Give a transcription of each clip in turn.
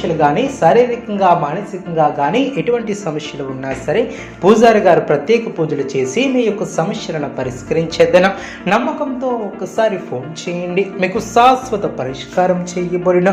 సమస్యలు కానీ శారీరకంగా మానసికంగా కానీ ఎటువంటి సమస్యలు ఉన్నా సరే పూజారి గారు ప్రత్యేక పూజలు చేసి మీ యొక్క సమస్యలను పరిష్కరించేద్దనం నమ్మకంతో ఒకసారి ఫోన్ చేయండి. మీకు శాశ్వత పరిష్కారం చేయబడిన.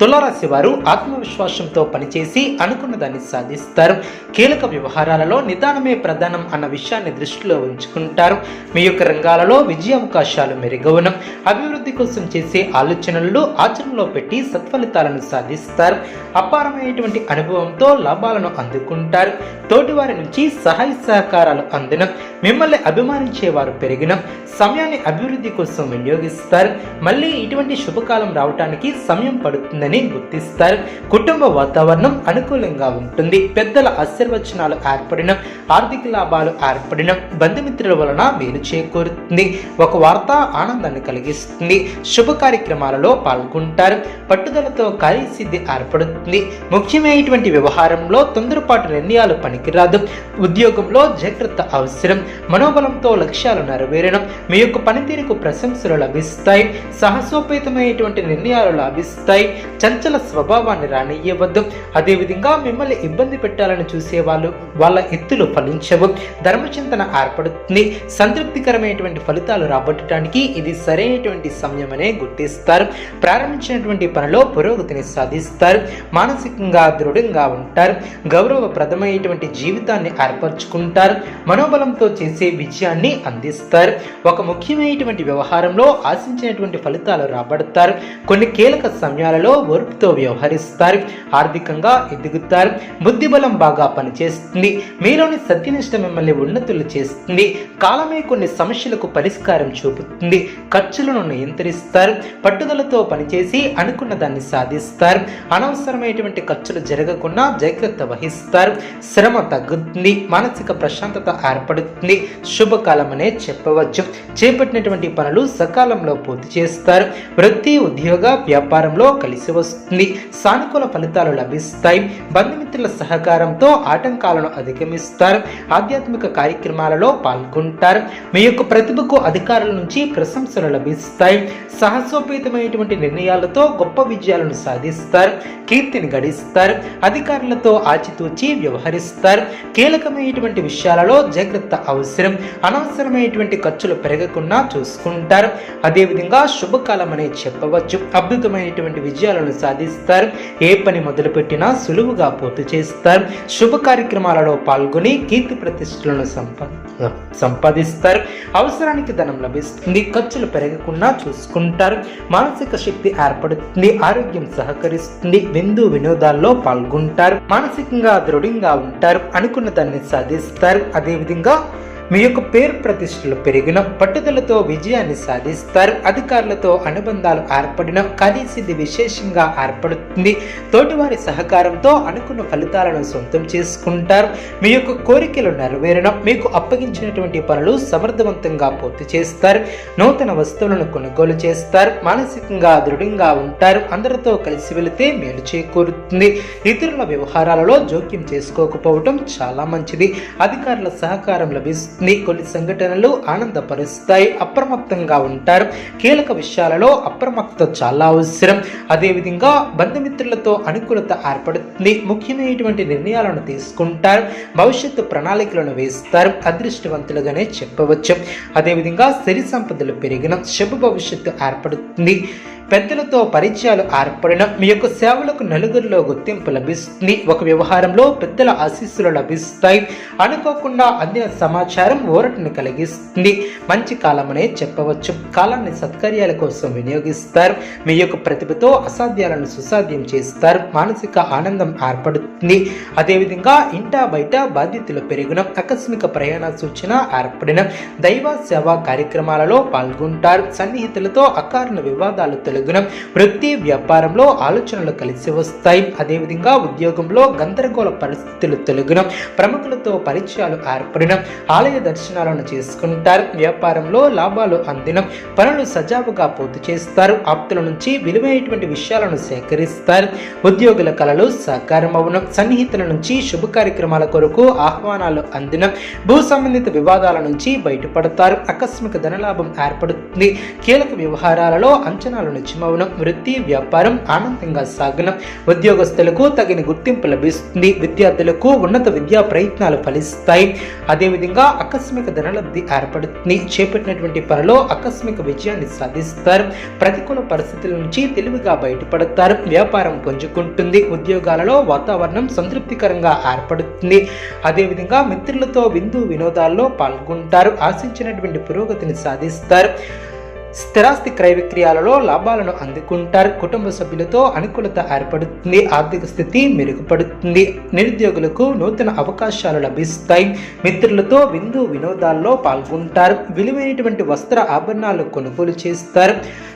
తులారాశి వారు ఆత్మవిశ్వాసంతో పనిచేసి అనుకున్న దాన్ని సాధిస్తారు. కీలక వ్యవహారాలలో నిదానమే ప్రధానం అన్న విషయాన్ని దృష్టిలో ఉంచుకుంటారు. మీ యొక్క రంగాలలో విజయ అవకాశాలు మెరుగవనం. అభివృద్ధి కోసం చేసే ఆలోచనలు ఆచరణలో పెట్టి సత్ఫలితాలను సాధిస్తారు. అపారమైనటువంటి అనుభవంతో లాభాలను అందుకుంటారు. తోటివారి నుంచి సహాయ సహకారాలు అందడం మిమ్మల్ని అభిమానించేవారు పెరిగిన. సమయాన్ని అభివృద్ధి కోసం వినియోగిస్తారు. మళ్ళీ ఇటువంటి శుభకాలం రావటానికి సమయం పడుతుందని గుర్తిస్తారు. కుటుంబ వాతావరణం అనుకూలంగా ఉంటుంది. పెద్దల ఆశీర్వచనాలు ఏర్పడిన. ఆర్థిక లాభాలు ఏర్పడిన. బంధుమిత్రుల వలన మేలు చేకూరుతుంది. ఒక వార్త ఆనందాన్ని కలిగిస్తుంది. శుభ కార్యక్రమాలలో పాల్గొంటారు. పట్టుదలతో కార్యసిద్ధి ఏర్పడుతుంది. ముఖ్యమైనటువంటి వ్యవహారంలో తొందరపాటు నిర్ణయాలు పనికిరాదు. ఉద్యోగంలో జాగ్రత్త అవసరం. మనోబలంతో లక్ష్యాలు నెరవేరడం మీ యొక్క పనితీరుకు ప్రశంసలు లభిస్తాయి. సాహసోపేతమైనటువంటి నిర్ణయాలు లభిస్తాయి. చంచల స్వభావాన్ని రానియ్యవద్దు. అదేవిధంగా మిమ్మల్ని ఇబ్బంది పెట్టాలని చూసేవాళ్ళు వాళ్ళ ఎత్తులు ఫలించవు. ధర్మచింతన ఏర్పడుతుంది. సంతృప్తికరమైనటువంటి ఫలితాలు రాబట్టడానికి ఇది సరైనటువంటి సమయమనే గుర్తిస్తారు. ప్రారంభించినటువంటి పనిలో పురోగతిని సాధిస్తారు. మానసికంగా దృఢంగా ఉంటారు. గౌరవప్రదమైనటువంటి జీవితాన్ని ఏర్పరచుకుంటారు. మనోబలంతో చేసే విజయాన్ని అందిస్తారు. ఒక ముఖ్యమైనటువంటి వ్యవహారంలో ఆశించినటువంటి ఫలితాలు రాబడతారు. కొన్ని కీలక సమయాలలో ఓర్పుతో వ్యవహరిస్తారు. ఆర్థికంగా ఎదుగుతారు. బుద్ధిబలం బాగా పనిచేస్తుంది. మీలోని సత్యనిష్ట మిమ్మల్ని ఉన్నతులు చేస్తుంది. కాలమే కొన్ని సమస్యలకు పరిష్కారం చూపుతుంది. ఖర్చులను నియంత్రిస్తారు. పట్టుదలతో పనిచేసి అనుకున్న దాన్ని సాధిస్తారు. అనవసరమైనటువంటి ఖర్చులు జరగకుండా జాగ్రత్త వహిస్తారు. శ్రమ తగ్గుతుంది. మానసిక ప్రశాంతత ఏర్పడుతుంది. శుభకాలం అనే చెప్పవచ్చు. చేపట్టినటువంటి పనులు సకాలంలో పూర్తి చేస్తారు. వృత్తి ఉద్యోగ వ్యాపారంలో కలిసి వస్తుంది. సానుకూల ఫలితాలు లభిస్తాయి. బంధుమిత్రుల సహకారంతో ఆటంకాలను అధిగమిస్తారు. ఆధ్యాత్మిక కార్యక్రమాలలో పాల్గొంటారు. మీ యొక్క ప్రతిభకు అధికారుల నుంచి ప్రశంసలు లభిస్తాయి. సాహసోపేతమైనటువంటి నిర్ణయాలతో గొప్ప విజయాలను సాధిస్తారు కీర్తిని గడిస్తారు అధికారులతో ఆచితూచి వ్యవహరిస్తారు. కీలకమైనటువంటి విషయాలలో జాగ్రత్త అవసరం అనవసరమైనటువంటి ఖర్చులు పెరగకుండా చూసుకుంటారు. అదేవిధంగా శుభకాలం అనే చెప్పవచ్చు. అద్భుతమైనటువంటి విజయాలను సాధిస్తారు. ఏ పని మొదలుపెట్టినా సులువుగా పూర్తి చేస్తారు. శుభ కార్యక్రమాలలో పాల్గొని కీర్తి ప్రతిష్టలను సంపా సంపాదిస్తారు. అవసరానికి ధనం లభిస్తుంది. ఖర్చులు పెరగకుండా చూసుకుంటారు. మానసిక శక్తి ఏర్పడుతుంది ఆరోగ్యం సహకరిస్తుంది విందు వినోదాల్లో పాల్గొంటారు మానసికంగా దృఢంగా ఉంటారు అనుకున్న దాన్ని సాధిస్తారు. అదేవిధంగా మీ యొక్క పేరు ప్రతిష్టలు పెరిగిన పట్టుదలతో విజయాన్ని సాధిస్తారు. అధికారులతో అనుబంధాలు ఏర్పడిన కలిసిది విశేషంగా ఏర్పడుతుంది. తోటివారి సహకారంతో అనుకున్న ఫలితాలను సొంతం చేసుకుంటారు. మీ యొక్క కోరికలు నెరవేరడం మీకు అప్పగించినటువంటి పనులు సమర్థవంతంగా పూర్తి చేస్తారు. నూతన వస్తువులను కొనుగోలు చేస్తారు. మానసికంగా దృఢంగా ఉంటారు. అందరితో కలిసి వెళితే మేలు చేకూరుతుంది. ఇతరుల వ్యవహారాలలో జోక్యం చేసుకోకపోవటం చాలా మంచిది. అధికారుల సహకారం లభిస్తుంది. కొన్ని సంఘటనలు ఆనందపరుస్తాయి అప్రమత్తంగా ఉంటారు. కీలక విషయాలలో అప్రమత్తత చాలా అవసరం. అదేవిధంగా బంధుమిత్రులతో అనుకూలత ఏర్పడుతుంది. ముఖ్యమైనటువంటి నిర్ణయాలను తీసుకుంటారు. భవిష్యత్తు ప్రణాళికలను వేస్తారు. అదృష్టవంతులుగానే చెప్పవచ్చు. అదేవిధంగా సిరి సంపదలు పెరిగిన శుభ భవిష్యత్తు ఏర్పడుతుంది. పెద్దలతో పరిచయాలు ఏర్పడిన మీ యొక్క సేవలకు నలుగురిలో గుర్తింపు లభిస్తుంది. ఒక వ్యవహారంలో పెద్దల ఆశీస్సులు లభిస్తాయి. అనుకోకుండా అందిన సమాచారం ఊరటను కలిగిస్తుంది. మంచి కాలమనే చెప్పవచ్చు. కాలాన్ని సత్కార్యాల కోసం వినియోగిస్తారు. మీ యొక్క ప్రతిభతో అసాధ్యాలను సుసాధ్యం చేస్తారు. మానసిక ఆనందం ఏర్పడుతుంది. అదేవిధంగా ఇంటా బయట బాధ్యతలు పెరిగిన ఆకస్మిక ప్రయాణ సూచన ఏర్పడిన దైవ సేవా కార్యక్రమాలలో పాల్గొంటారు. సన్నిహితులతో అకారణ వివాదాలు తొలగున వృత్తి వ్యాపారంలో ఆలోచనలు కలిసి వస్తాయి. అదేవిధంగా ఉద్యోగంలో గందరగోళ పరిస్థితులు తొలగున ప్రముఖులతో పరిచయాలు ఏర్పడిన ఆలయ దర్శనాలను చేసుకుంటారు. వ్యాపారంలో లాభాలు అందిన పనులు సజావుగా పూర్తి చేస్తారు. ఆప్తుల నుంచి విలువైనటువంటి విషయాలను సేకరిస్తారు. ఉద్యోగుల కళలు సాకారం అవును సన్నిహితుల నుంచి శుభ కార్యక్రమాల కొరకు ఆహ్వానాలు అందిన భూ సంబంధిత వివాదాల నుంచి బయటపడతారు. ఆకస్మిక ధనలాభం ఏర్పడుతుంది. కీలక వ్యవహారాలలో అంచనాలు వృత్తి వ్యాపారం ఆనందంగా సాగనం ఉద్యోగస్తులకు తగిన గుర్తింపు లభిస్తుంది. విద్యార్థులకు ఉన్నత విద్యా ప్రయత్నాలు ఫలిస్తాయి. అదేవిధంగా ఆకస్మిక ధనలబ్ధి ఏర్పడుతుంది. చేపట్టినటువంటి పనిలో ఆకస్మిక విజయాన్ని సాధిస్తారు. ప్రతికూల పరిస్థితుల నుంచి తెలివిగా బయటపడతారు. వ్యాపారం పుంజుకుంటుంది. ఉద్యోగాలలో వాతావరణం సంతృప్తికరంగా ఏర్పడుతుంది. అదేవిధంగా మిత్రులతో విందు వినోదాల్లో పాల్గొంటారు. ఆశించినటువంటి పురోగతిని సాధిస్తారు. స్థిరాస్తి క్రయ విక్రయాలలో లాభాలను అందుకుంటారు. కుటుంబ సభ్యులతో అనుకూలత ఏర్పడుతుంది. ఆర్థిక స్థితి మెరుగుపడుతుంది. నిరుద్యోగులకు నూతన అవకాశాలు లభిస్తాయి. మిత్రులతో విందు వినోదాల్లో పాల్గొంటారు. విలువైనటువంటి వస్త్ర ఆభరణాలు కొనుగోలు చేస్తారు.